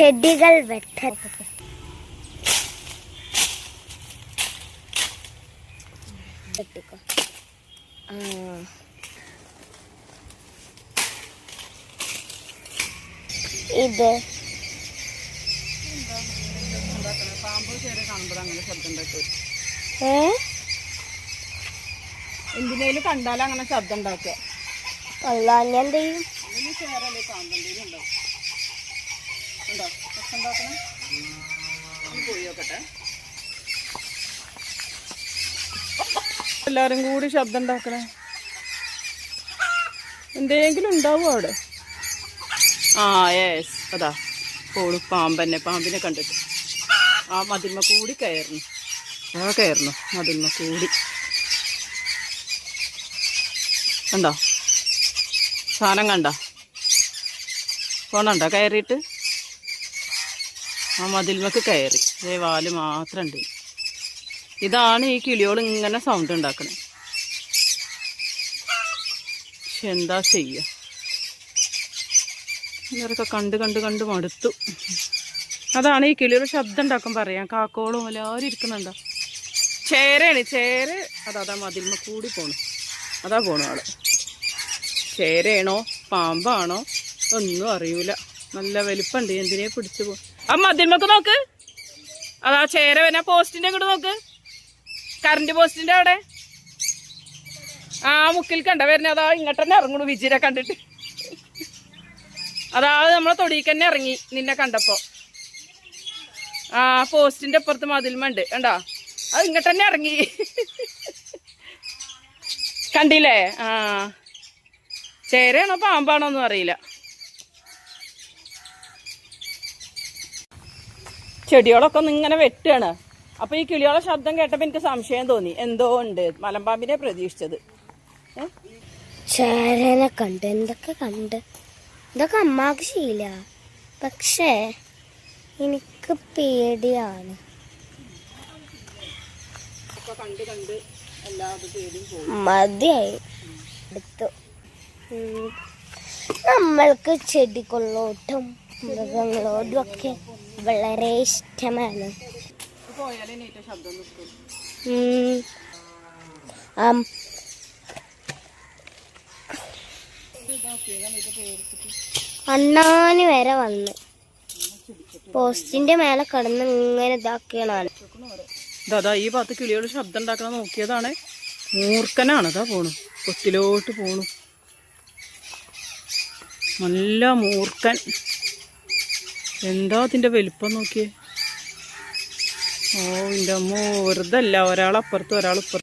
ചെടികൾ വെട്ട വെട്ടിക്കോ. ആ. ഇത്. എന്തിനേലും കണ്ടാലും അങ്ങനെ ശബ്ദം ഉണ്ടാക്കുക. അല്ല ഞാൻ എന്ത് ചെയ്യും അതിന് ചേരല്ലേ പാമ്പ് എന്തെങ്കിലും ഉണ്ടോ ഉണ്ടോ ശബ്ദം ഉണ്ടാക്കണം ഒന്ന് പോയി നോക്കട്ടെ. എല്ലാരും കൂടി ശബ്ദം ഉണ്ടാക്കണേ. എന്തെങ്കിലും ഉണ്ടാവും അവിടെ? ആ യെസ് അതാ. പോളു പാമ്പന്നെ പാമ്പിനെ കണ്ടിട്ട്. ആ മതിന്മ കൂടി കയറുന്നു. ആ കയറുന്നു. മതിന്മ കൂടി. കണ്ടോ? സാധനം കണ്ട? പോണണ്ട കയറിയിട്ട്? ആ മതിൽമക്ക് കയറി. അതേ വാൽ മാത്രം ഉണ്ട് ഇതാണ് ഈ കിളിയോൾ ഇങ്ങനെ സൗണ്ട് ഉണ്ടാക്കണേ. പക്ഷെ എന്താ ചെയ്യൊക്കെ കണ്ട് കണ്ട് കണ്ട് മടുത്തു. അതാണ് ഈ കിളിയുടെ ശബ്ദം ഉണ്ടാക്കാൻ പറയാം. കാക്കോളും എല്ലാവരും ഇരിക്കുന്നുണ്ടോ? ചേരയാണ് ചേര. അതാ അതാ മതിൽമ കൂടി പോണു. അതാ പോണു ആൾ. ചേരയാണോ പാമ്പാണോ? ഒന്നും അറിയൂല. നല്ല വലിപ്പുണ്ട്. എന്തിനെ പിടിച്ചു പോ ആ മതിൽമക്ക് നോക്ക്. അതാ ചേര വന്ന പോസ്റ്റിന്റെ അങ്ങോട്ട് നോക്ക്. കറണ്ട് പോസ്റ്റിന്റെ അവിടെ. ആ മുക്കിൽ കണ്ട വരുന്ന അതാ ഇങ്ങോട്ട് തന്നെ ഇറങ്ങണു വിജിരെ കണ്ടിട്ട്. അതാ നമ്മളെ തൊടിയിൽ തന്നെ ഇറങ്ങി നിന്നെ കണ്ടപ്പോ. ആ പോസ്റ്റിന്റെ അപ്പുറത്ത് മതിൽമുണ്ട് കണ്ടോ? അത് ഇങ്ങോട്ട് തന്നെ ഇറങ്ങി. കണ്ടില്ലേ? ആ. ചേരയാണോ പാമ്പാണോ ഒന്നും അറിയില്ല. ചെടികളൊക്കെ ഒന്ന് ഇങ്ങനെ വെട്ടുകയാണ് അപ്പൊ ഈ കിളികളെ ശബ്ദം കേട്ടപ്പോ എനിക്ക് സംശയം തോന്നി. എന്തോ ഉണ്ട്. മലമ്പാമ്പിനെ പ്രതീക്ഷിച്ചത്? ചേരനെ കണ്ട്. എന്തൊക്കെ കണ്ട്? ഇതൊക്കെ അമ്മാക്ക് ശീല. പക്ഷേ എനിക്ക് പേടിയാണ്. മതിയായി. എടുത്തു നമ്മൾക്ക് ചെടികളോട്ടും മൃഗങ്ങളോടും ഒക്കെ വളരെ ഇഷ്ടമാണ്. അണ്ണാന് വരെ വന്ന്. പോസ്റ്റിന്റെ മേലെ കിടന്ന് ഇങ്ങനെ ഇതാക്കിയാണ് ദാ ഈ ഭാഗത്ത് കിളികൾ ശബ്ദം ഉണ്ടാക്കണ നോക്കിയതാണ്. മൂർക്കനാണ് അതാ പോണു. കൊത്തിലോട്ട് പോണു. നല്ല മൂർഖൻ. എന്താ അതിന്റെ വലിപ്പം നോക്കിയേ? ഓ എന്റെ അമ്മോ വെറുതെ അല്ല ഒരാളപ്പുറത്ത് ഒരാൾ ഇപ്പുറത്ത്.